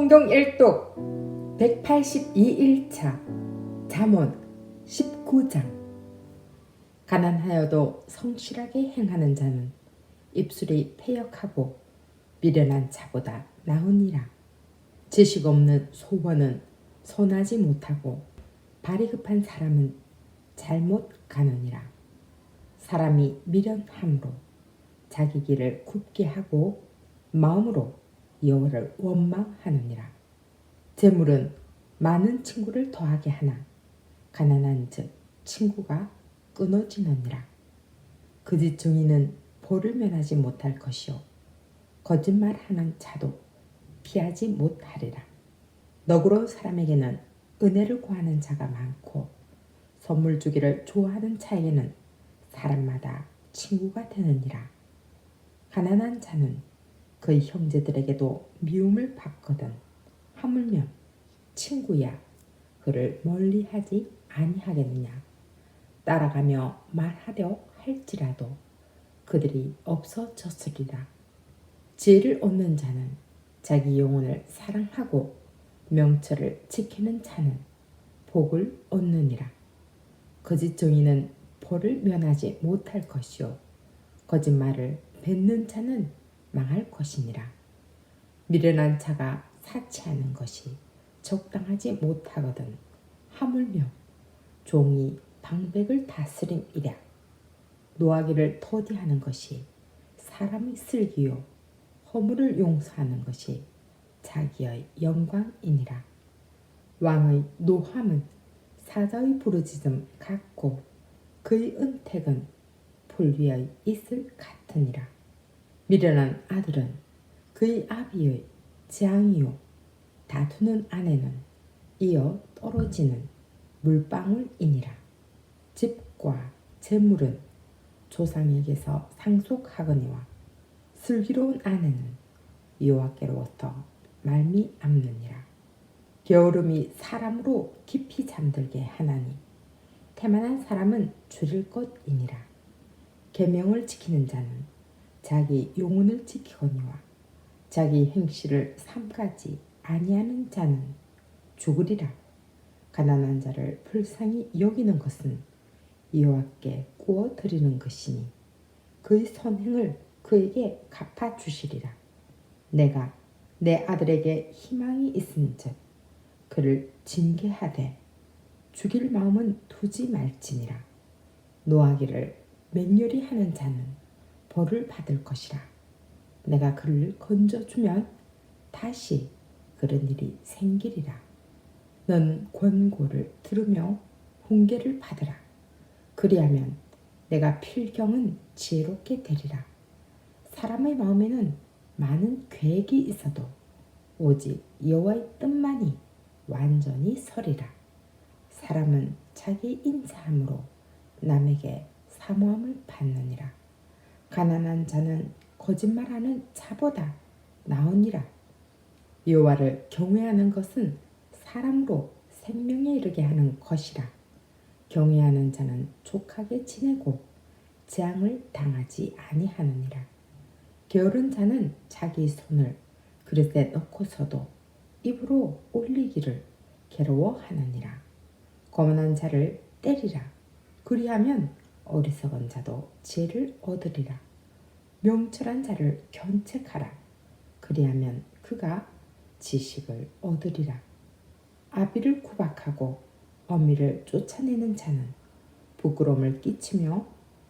성경 일독 182일차 잠언 19장. 가난하여도 성실하게 행하는 자는 입술이 패역하고 미련한 자보다 나으니라. 지식 없는 소원은 선하지 못하고 발이 급한 사람은 잘못 가느니라. 사람이 미련함으로 자기 길을 굽게 하고 마음으로 여호와를 원망하느니라. 재물은 많은 친구를 더하게 하나 가난한즉 친구가 끊어지느니라. 그짓 중이는 벌을 면하지 못할 것이요 거짓말하는 자도 피하지 못하리라. 너그러운 사람에게는 은혜를 구하는 자가 많고 선물 주기를 좋아하는 자에게는 사람마다 친구가 되느니라. 가난한 자는 그의 형제들에게도 미움을 받거든. 하물며 친구야 그를 멀리하지 아니하겠느냐? 따라가며 말하려 할지라도 그들이 없어졌으리라. 지혜를 얻는 자는 자기 영혼을 사랑하고 명철을 지키는 자는 복을 얻느니라. 거짓 정의는 벌을 면하지 못할 것이요. 거짓말을 뱉는 자는 망할 것이니라. 미련한 자가 사치하는 것이 적당하지 못하거든 하물며 종이 방백을 다스림이랴. 노하기를 터디하는 것이 사람의 슬기요 허물을 용서하는 것이 자기의 영광이니라. 왕의 노함은 사자의 부르짖음 같고 그의 은택은 풀 위의 이슬 같으니라. 미련한 아들은 그의 아비의 재앙이요 다투는 아내는 이어 떨어지는 물방울이니라. 집과 재물은 조상에게서 상속하거니와 슬기로운 아내는 여호와께로부터 말미암느니라. 게으름이 사람으로 깊이 잠들게 하나니 태만한 사람은 줄일 것이니라. 계명을 지키는 자는 자기 영혼을 지키거니와 자기 행실을 삼가지 아니하는 자는 죽으리라. 가난한 자를 불쌍히 여기는 것은 여호와께 구워 드리는 것이니 그의 선행을 그에게 갚아 주시리라. 내가 내 아들에게 희망이 있은즉 그를 징계하되 죽일 마음은 두지 말지니라. 노하기를 맹렬히 하는 자는 벌을 받을 것이라. 내가 그를 건져주면 다시 그런 일이 생기리라. 넌 권고를 들으며 훈계를 받으라. 그리하면 내가 필경은 지혜롭게 되리라. 사람의 마음에는 많은 계획이 있어도 오직 여호와의 뜻만이 완전히 서리라. 사람은 자기 인사함으로 남에게 사모함을 받느니라. 가난한 자는 거짓말하는 자보다 나으니라. 여호와를 경외하는 것은 사람으로 생명에 이르게 하는 것이라. 경외하는 자는 족하게 지내고 재앙을 당하지 아니하느니라. 게으른 자는 자기 손을 그릇에 넣고서도 입으로 올리기를 괴로워하느니라. 거만한 자를 때리라. 그리하면 어리석은 자도 지혜를 얻으리라. 명철한 자를 견책하라. 그리하면 그가 지식을 얻으리라. 아비를 구박하고 어미를 쫓아내는 자는 부끄러움을 끼치며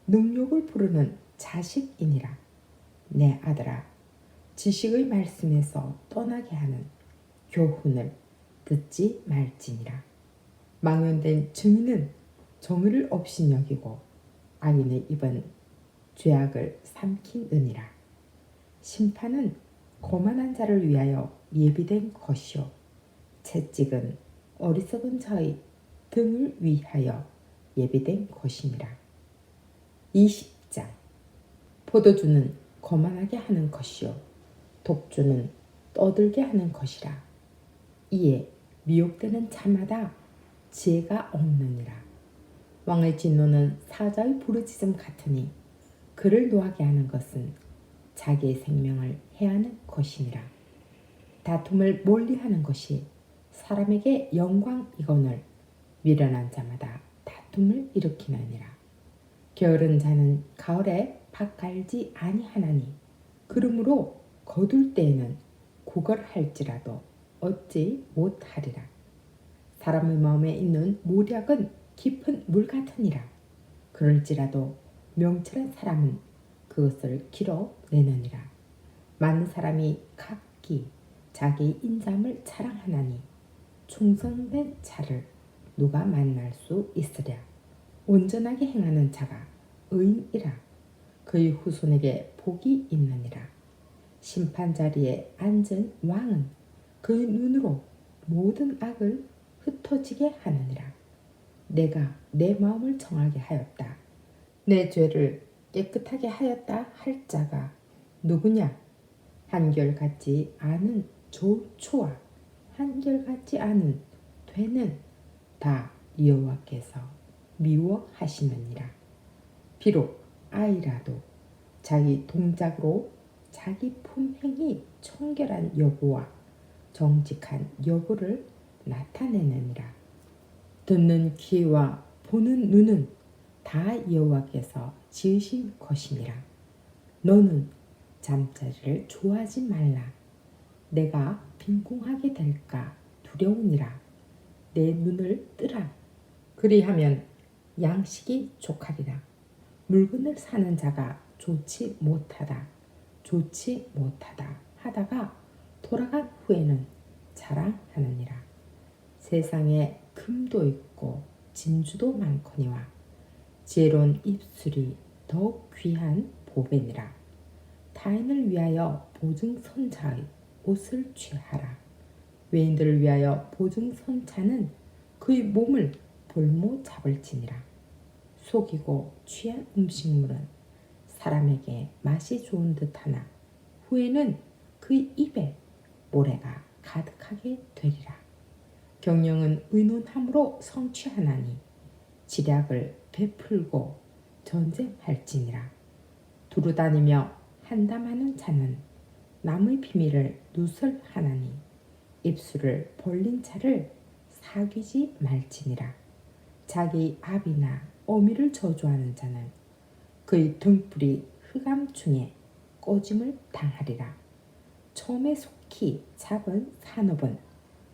능욕을 부르는 자식이니라. 내 아들아, 지식의 말씀에서 떠나게 하는 교훈을 듣지 말지니라. 망연된 증인은 정의를 없이 여기고 악인의 입은 죄악을 삼키느니라. 심판은 거만한 자를 위하여 예비된 것이요 채찍은 어리석은 자의 등을 위하여 예비된 것이니라. 20장 포도주는 거만하게 하는 것이요 독주는 떠들게 하는 것이라. 이에 미혹되는 자마다 지혜가 없느니라. 왕의 진노는 사자의 부르짖음 같으니 그를 노하게 하는 것은 자기의 생명을 해하는 것이니라. 다툼을 멀리하는 것이 사람에게 영광이거늘 미련한 자마다 다툼을 일으키느니라. 게으른 자는 가을에 밭 갈지 아니하나니 그러므로 거둘 때에는 구걸할지라도 얻지 못하리라. 사람의 마음에 있는 모략은 깊은 물 같으니라. 그럴지라도 명철한 사람은 그것을 길어내느니라. 많은 사람이 각기 자기 인자함을 자랑하나니 충성된 자를 누가 만날 수 있으랴. 온전하게 행하는 자가 의인이라. 그의 후손에게 복이 있느니라. 심판 자리에 앉은 왕은 그의 눈으로 모든 악을 흩어지게 하느니라. 내가 내 마음을 정하게 하였다. 내 죄를 깨끗하게 하였다 할 자가 누구냐? 한결같지 않은 조초와 한결같지 않은 되는 다 여호와께서 미워하시느니라. 비록 아이라도 자기 동작으로 자기 품행이 청결한 여부와 정직한 여부를 나타내느니라. 듣는 귀와 보는 눈은 다 여호와께서 지으신 것이니라. 너는 잠자리를 좋아하지 말라. 내가 빈궁하게 될까 두려우니라. 내 눈을 뜨라. 그리하면 양식이 족하리라. 물건을 사는 자가 좋지 못하다. 좋지 못하다 하다가 돌아간 후에는 자랑하느니라. 세상에 금도 있고 진주도 많거니와 지혜로운 입술이 더욱 귀한 보배니라. 타인을 위하여 보증선자의 옷을 취하라. 외인들을 위하여 보증선자는 그의 몸을 볼모 잡을지니라. 속이고 취한 음식물은 사람에게 맛이 좋은 듯하나 후에는 그의 입에 모래가 가득하게 되리라. 경영은 의논함으로 성취하나니 지략을 베풀고 전쟁할지니라. 두루 다니며 한담하는 자는 남의 비밀을 누설하나니 입술을 벌린 자를 사귀지 말지니라. 자기 아비나 어미를 저주하는 자는 그의 등불이 흑암 중에 꺼짐을 당하리라. 처음에 속히 잡은 산업은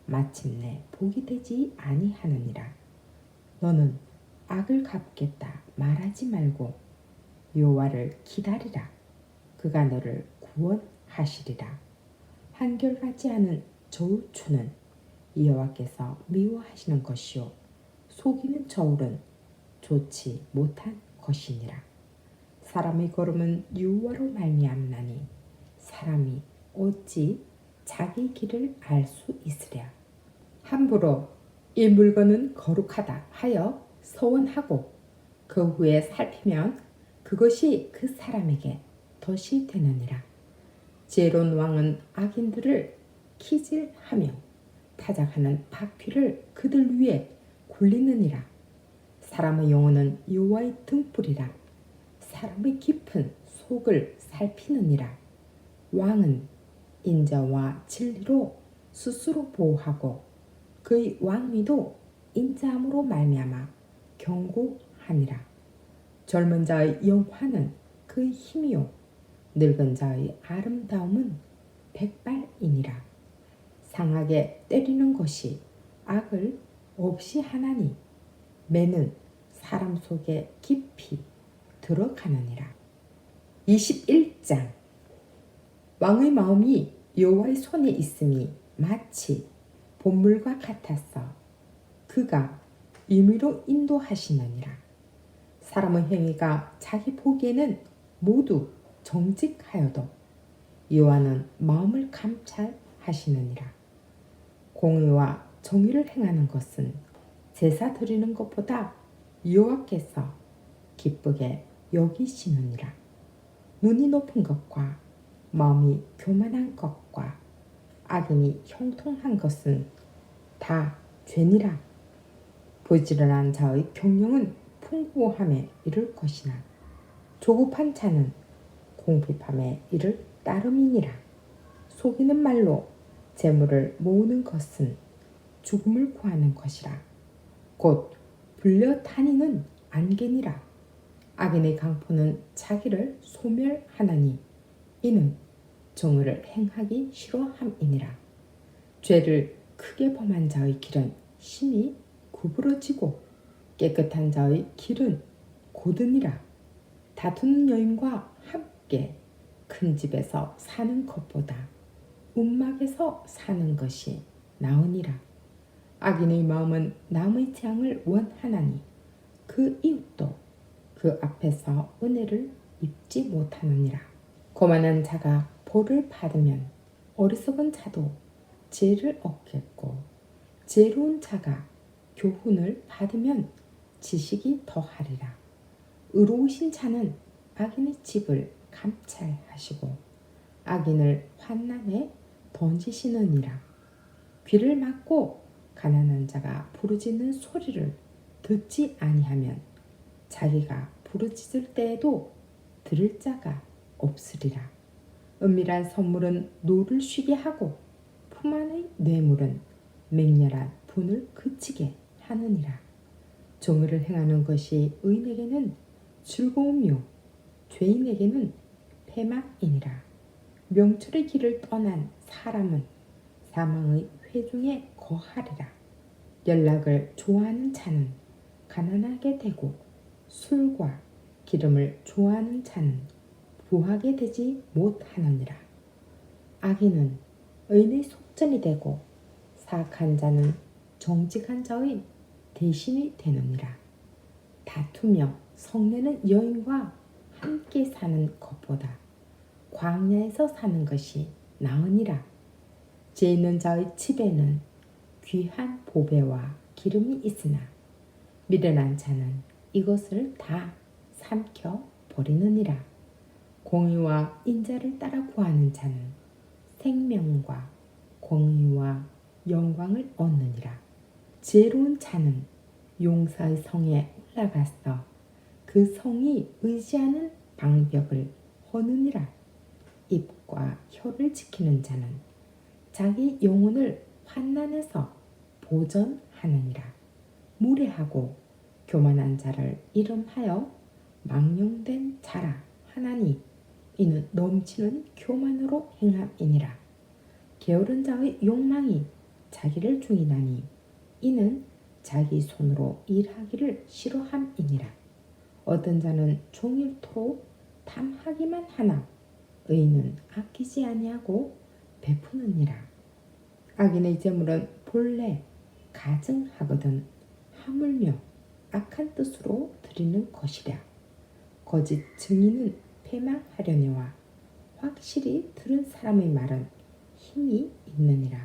마침내 복이 되지 아니하느니라. 너는 악을 갚겠다 말하지 말고 여호와를 기다리라. 그가 너를 구원하시리라. 한결같지 않은 저우추는 여호와께서 미워하시는 것이요 속이는 저울은 좋지 못한 것이니라. 사람의 걸음은 유화로 말미암나니 사람이 어찌 자기 길을 알 수 있으랴. 함부로 이 물건은 거룩하다 하여 서원하고 그 후에 살피면 그것이 그 사람에게 덫이 되느니라. 제론 왕은 악인들을 키질하며 타작하는 바퀴를 그들 위에 굴리느니라. 사람의 영혼은 여호와의 등불이라. 사람의 깊은 속을 살피느니라. 왕은 인자와 진리로 스스로 보호하고 그의 왕위도 인자함으로 말미암아 경고하니라. 젊은 자의 영화는 그의 힘이요 늙은 자의 아름다움은 백발이니라. 상하게 때리는 것이 악을 없이 하나니 매는 사람 속에 깊이 들어가느니라. 21장 왕의 마음이 여호와의 손에 있음이 마치 본물과 같았어. 그가 임의로 인도하시느니라. 사람의 행위가 자기 보기에는 모두 정직하여도 여호와는 마음을 감찰하시느니라. 공의와 정의를 행하는 것은 제사 드리는 것보다 여호와께서 기쁘게 여기시느니라. 눈이 높은 것과 마음이 교만한 것 과 악인이 형통한 것은 다 죄니라. 부지런한 자의 경영은 풍부함에 이를 것이나 조급한 자는 공핍함에 이를 따름이니라. 속이는 말로 재물을 모으는 것은 죽음을 구하는 것이라 곧 불려 다니는 안개니라 악인의 강포는 자기를 소멸하나니 이는 정의를 행하기 싫어함이니라. 죄를 크게 범한 자의 길은 심히 구부러지고 깨끗한 자의 길은 고드니라. 다투는 여인과 함께 큰 집에서 사는 것보다 움막에서 사는 것이 나으니라. 악인의 마음은 남의 재앙을 원하나니 그 이웃도 그 앞에서 은혜를 입지 못하느니라. 고만한 자가 벌을 받으면 어리석은 자도 죄를 얻겠고 지혜로운 자가 교훈을 받으면 지식이 더하리라. 의로우신 자는 악인의 집을 감찰하시고 악인을 환난에 던지시느니라. 귀를 막고 가난한 자가 부르짖는 소리를 듣지 아니하면 자기가 부르짖을 때에도 들을 자가 없으리라. 은밀한 선물은 노를 쉬게 하고 품 안의 뇌물은 맹렬한 분을 그치게 하느니라. 정의를 행하는 것이 의인에게는 즐거움이요 죄인에게는 패망이니라. 명철의 길을 떠난 사람은 사망의 회중에 거하리라. 연락을 좋아하는 자는 가난하게 되고 술과 기름을 좋아하는 자는 부하게 되지 못하느니라. 악인은 의인의 속전이 되고 사악한 자는 정직한 자의 대신이 되느니라. 다투며 성내는 여인과 함께 사는 것보다 광야에서 사는 것이 나으니라. 죄 있는 자의 집에는 귀한 보배와 기름이 있으나 미련한 자는 이것을 다 삼켜 버리느니라. 공의와 인자를 따라 구하는 자는 생명과 공의와 영광을 얻느니라. 지혜로운 자는 용사의 성에 올라가서 그 성이 의지하는 방벽을 허느니라. 입과 혀를 지키는 자는 자기 영혼을 환난에서 보전하느니라. 무례하고 교만한 자를 이름하여 망령된 자라 하나니 이는 넘치는 교만으로 행함이니라. 게으른 자의 욕망이 자기를 죽이나니 이는 자기 손으로 일하기를 싫어함이니라. 어떤 자는 종일토록 탐하기만 하나 의인은 아끼지 아니하고 베푸느니라. 악인의 재물은 본래 가증하거든 하물며 악한 뜻으로 드리는 것이랴. 거짓 증인은 패망하려니와 확실히 들은 사람의 말은 힘이 있느니라.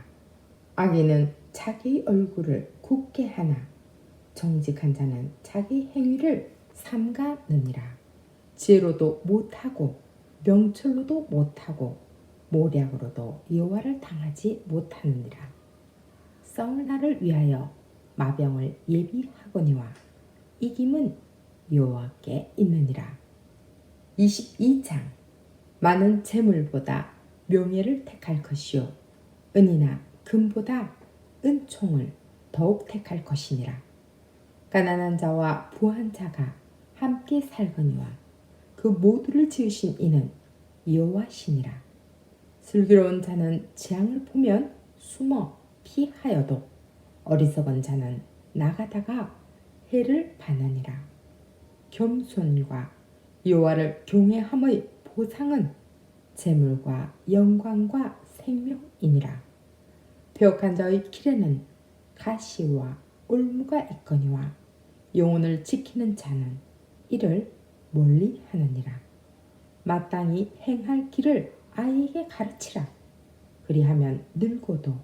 악인은 자기 얼굴을 굳게 하나 정직한 자는 자기 행위를 삼가느니라. 지혜로도 못하고 명철로도 못하고 모략으로도 여호와를 당하지 못하느니라. 싸울 날을 위하여 마병을 예비하거니와 이김은 여호와께 있느니라. 22장 많은 재물보다 명예를 택할 것이요 은이나 금보다 은총을 더욱 택할 것이니라. 가난한 자와 부한 자가 함께 살거니와 그 모두를 지으신 이는 여호와시니라. 슬기로운 자는 재앙을 보면 숨어 피하여도 어리석은 자는 나가다가 해를 받느니라. 겸손과 여호와를 경외함의 보상은 재물과 영광과 생명이니라. 배역한 자의 길에는 가시와 올무가 있거니와 영혼을 지키는 자는 이를 멀리 하느니라. 마땅히 행할 길을 아이에게 가르치라. 그리하면 늙어도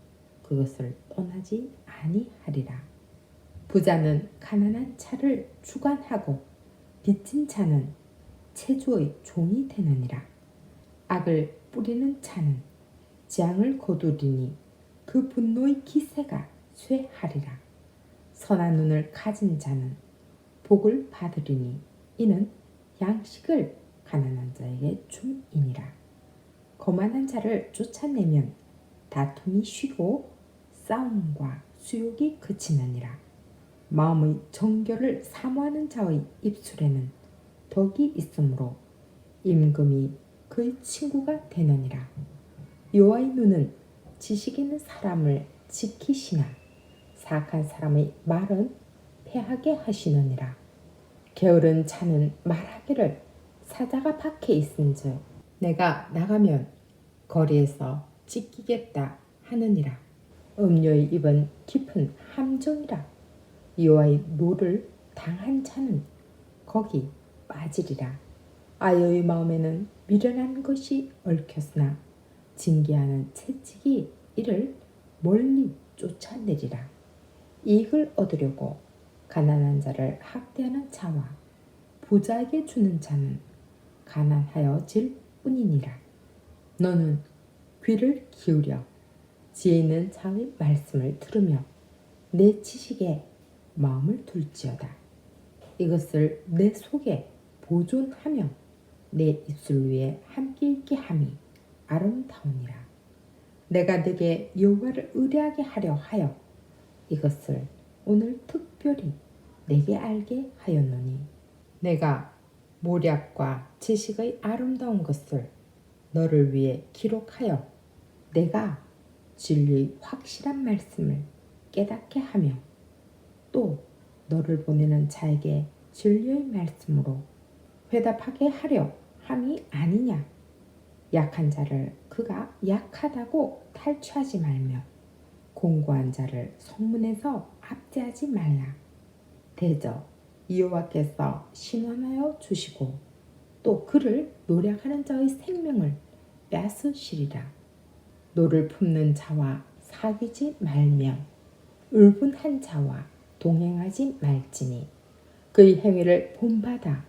그것을 떠나지 아니하리라. 부자는 가난한 차를 주관하고 빚진 자는 체주의 종이 되느니라. 악을 뿌리는 자는 재앙을 거두리니 그 분노의 기세가 쇠하리라. 선한 눈을 가진 자는 복을 받으리니 이는 양식을 가난한 자에게 줌이니라. 거만한 자를 쫓아내면 다툼이 쉬고 싸움과 수욕이 그치느니라. 마음의 정결을 사모하는 자의 입술에는 덕이 있으므로 임금이 그의 친구가 되느니라. 여호와의 눈은 지식 있는 사람을 지키시나 사악한 사람의 말은 패하게 하시느니라. 게으른 자는 말하기를 사자가 밖에 있은즉 내가 나가면 거리에서 찢기겠다 하느니라. 음료의 입은 깊은 함정이라. 여호와의 노를 당한 자는 거기 빠지리라. 아여의 마음에는 미련한 것이 얽혔으나 징계하는 채찍이 이를 멀리 쫓아내리라. 이익을 얻으려고 가난한 자를 학대하는 자와 부자에게 주는 자는 가난하여질 뿐이니라. 너는 귀를 기울여 지혜 있는 자의 말씀을 들으며 내 지식에 마음을 둘지어다. 이것을 내 속에 보존하며 내 입술 위에 함께 있게 함이 아름다우니라. 내가 네게 여호와를 의뢰하게 하려 하여 이것을 오늘 특별히 내게 알게 하였노니 내가 모략과 지식의 아름다운 것을 너를 위해 기록하여 내가 진리의 확실한 말씀을 깨닫게 하며 또 너를 보내는 자에게 진리의 말씀으로 회답하게 하려 함이 아니냐? 약한 자를 그가 약하다고 탈취하지 말며 공고한 자를 성문에서 압제하지 말라. 대저 여호와께서 신원하여 주시고 또 그를 노력하는 자의 생명을 뺏으시리라. 노를 품는 자와 사귀지 말며 울분한 자와 동행하지 말지니 그의 행위를 본받아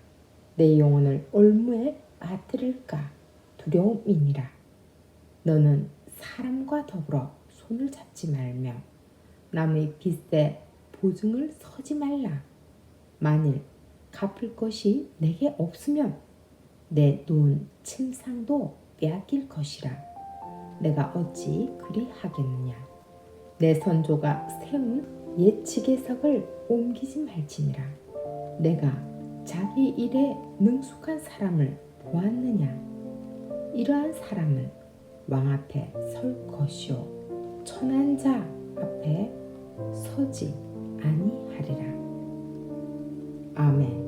내 영혼을 올무에 빠뜨릴까 두려움이니라. 너는 사람과 더불어 손을 잡지 말며 남의 빚에 보증을 서지 말라. 만일 갚을 것이 내게 없으면 내눈 침상도 빼앗길 것이라. 내가 어찌 그리 하겠느냐. 내 선조가 세운 옛 지계석을 옮기지 말지니라. 내가 자기 일에 능숙한 사람을 보았느냐. 이러한 사람은 왕 앞에 설 것이요 천한 자 앞에 서지 아니하리라. 아멘.